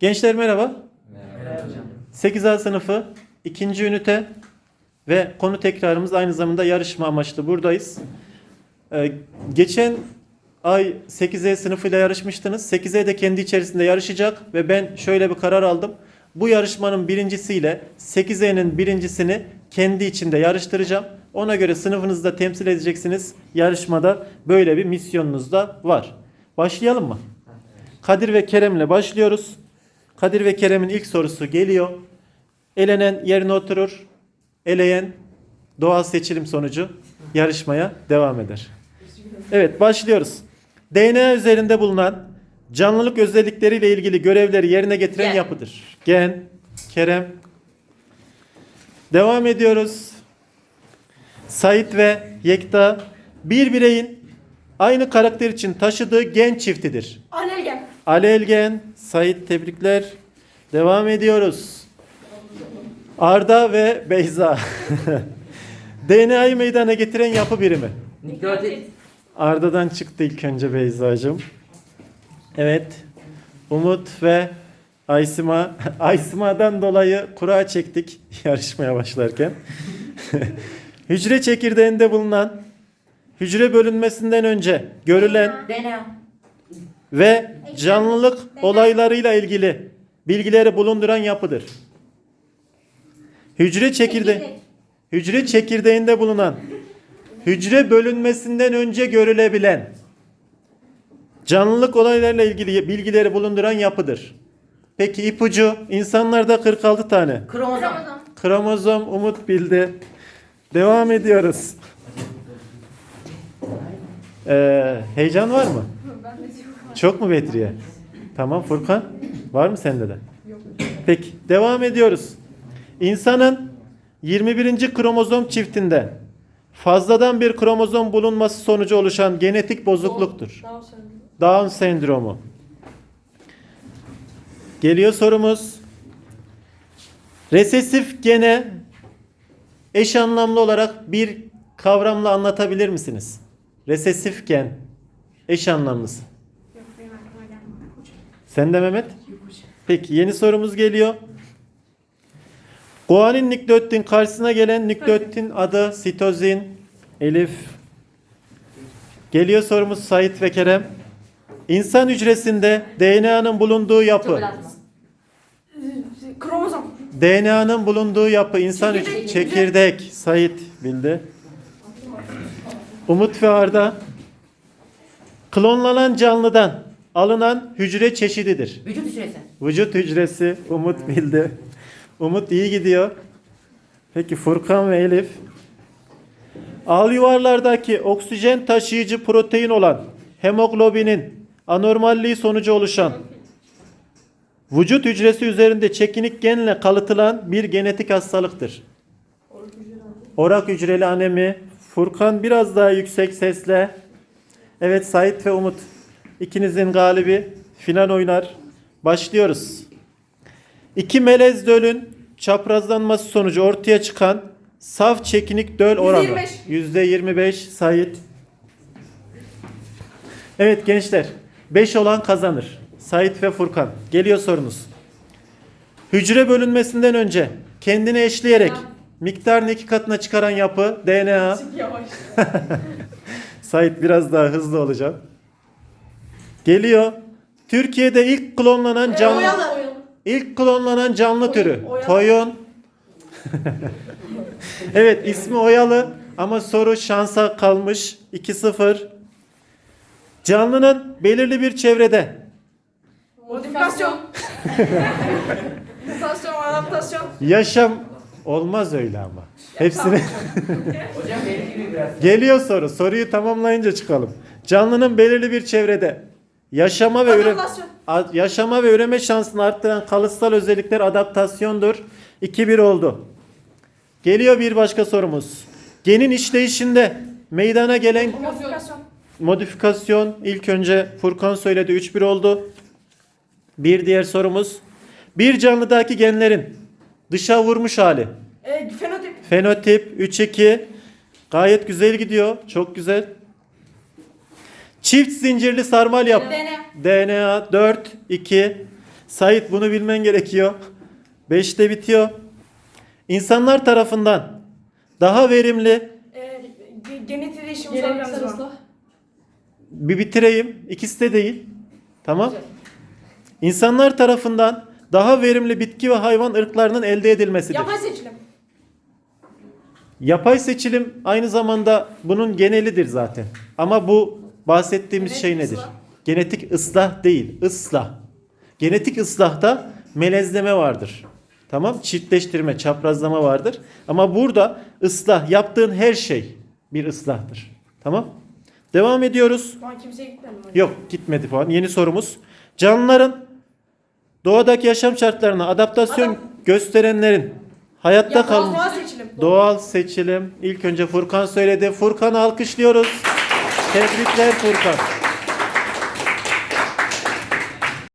Gençler merhaba. Merhaba hocam. 8A sınıfı ikinci ünite ve konu tekrarımız aynı zamanda yarışma amaçlı buradayız. Ee, geçen ay 8E sınıfıyla yarışmıştınız. 8E de kendi içerisinde yarışacak ve ben şöyle bir karar aldım. Bu yarışmanın birincisiyle 8E'nin birincisini kendi içinde yarıştıracağım. Ona göre sınıfınızda temsil edeceksiniz. Yarışmada böyle bir misyonunuz da var. Başlayalım mı? Kadir ve Kerem'le başlıyoruz. Kadir ve Kerem'in ilk sorusu geliyor. Elenen yerine oturur. Eleyen doğal seçilim sonucu yarışmaya devam eder. Evet başlıyoruz. DNA üzerinde bulunan canlılık özellikleriyle ilgili görevleri yerine getiren Gen. yapıdır. Gen, Kerem. Devam ediyoruz. Sait ve Yekta bir bireyin aynı karakter için taşıdığı gen çiftidir. Alelgen. Ali Elgen, Sait tebrikler. Devam ediyoruz. Arda ve Beyza. DNA'yı meydana getiren yapı birimi. Nükleotit. Arda'dan çıktı ilk önce Beyza'cığım. Evet. Umut ve Aysima. Aysima'dan dolayı kura çektik yarışmaya başlarken. hücre çekirdeğinde bulunan hücre bölünmesinden önce görülen DNA. Ve canlılık olaylarıyla ilgili bilgileri bulunduran yapıdır. Hücre çekirde hücre çekirdeğinde bulunan hücre bölünmesinden önce görülebilen canlılık olaylarıyla ilgili bilgileri bulunduran yapıdır. Peki ipucu insanlarda 46 tane. Kromozom. Kromozom. Umut bildi. Devam ediyoruz. Ee, heyecan var mı? Çok mu Bedriye? Tamam Furkan. Var mı sende de? Peki devam ediyoruz. İnsanın 21. kromozom çiftinde fazladan bir kromozom bulunması sonucu oluşan genetik bozukluktur. Down sendromu. Geliyor sorumuz. Resesif gene eş anlamlı olarak bir kavramla anlatabilir misiniz? Resesif gen eş anlamlısı. Sen de Mehmet? Peki yeni sorumuz geliyor. Guanin nükleotitin karşısına gelen nükleotitin adı sitozin. Elif. Geliyor sorumuz Sait ve Kerem. İnsan hücresinde DNA'nın bulunduğu yapı. Kromozom. DNA'nın bulunduğu yapı insan hücre Çekirdek. çekirdek. Sait bildi. Umut ve Arda. Klonlanan canlıdan alınan hücre çeşididir. Vücut hücresi. Vücut hücresi Umut bildi. Umut iyi gidiyor. Peki Furkan ve Elif. Al yuvarlardaki oksijen taşıyıcı protein olan hemoglobinin anormalliği sonucu oluşan vücut hücresi üzerinde çekinik genle kalıtılan bir genetik hastalıktır. Orak hücreli anemi. Furkan biraz daha yüksek sesle. Evet Sait ve Umut. İkinizin galibi final oynar. Başlıyoruz. İki melez dölün çaprazlanması sonucu ortaya çıkan saf çekinik döl oranı. %25. %25 Sait. Evet gençler. 5 olan kazanır. Sait ve Furkan. Geliyor sorunuz. Hücre bölünmesinden önce kendini eşleyerek miktarını iki katına çıkaran yapı DNA. Sait biraz daha hızlı olacak. Geliyor. Türkiye'de ilk klonlanan canlı Oyalı. ilk klonlanan canlı türü oyalı. koyun. evet ismi Oyalı ama soru şansa kalmış. 2-0. Canlının belirli bir çevrede Modifikasyon. Mutasyon, adaptasyon. yaşam olmaz öyle ama. Hepsini. Geliyor soru. Soruyu tamamlayınca çıkalım. Canlının belirli bir çevrede yaşama ve Adaptasyon. Ad- yaşama ve üreme şansını arttıran kalıtsal özellikler adaptasyondur. 2-1 oldu. Geliyor bir başka sorumuz. Genin işleyişinde meydana gelen Modifikasyon. modifikasyon ilk önce Furkan söyledi 3-1 oldu. Bir diğer sorumuz. Bir canlıdaki genlerin dışa vurmuş hali. E, fenotip. Fenotip 3-2. Gayet güzel gidiyor. Çok güzel. Çift zincirli sarmal yap. DNA. DNA 4 2. Sait bunu bilmen gerekiyor. 5'te bitiyor. İnsanlar tarafından daha verimli Ee, ge- genetik değişim organizma. bir bitireyim. İkisi de değil. Tamam. İnsanlar tarafından daha verimli bitki ve hayvan ırklarının elde edilmesidir. Yapay seçilim. Yapay seçilim aynı zamanda bunun genelidir zaten. Ama bu bahsettiğimiz Genetik şey nedir? ıslah. Genetik ıslah değil, ıslah. Genetik ıslahta melezleme vardır. Tamam? Çiftleştirme, çaprazlama vardır. Ama burada ıslah, yaptığın her şey bir ıslahtır. Tamam? Devam ediyoruz. Şu an kimseye gitmedim hocam. Yok gitmedi puan. Yeni sorumuz. Canlıların doğadaki yaşam şartlarına adaptasyon Adam. gösterenlerin hayatta kalma doğal seçilim. Doğal seçilim. İlk önce Furkan söyledi. Furkan'ı alkışlıyoruz. Tebrikler Furkan.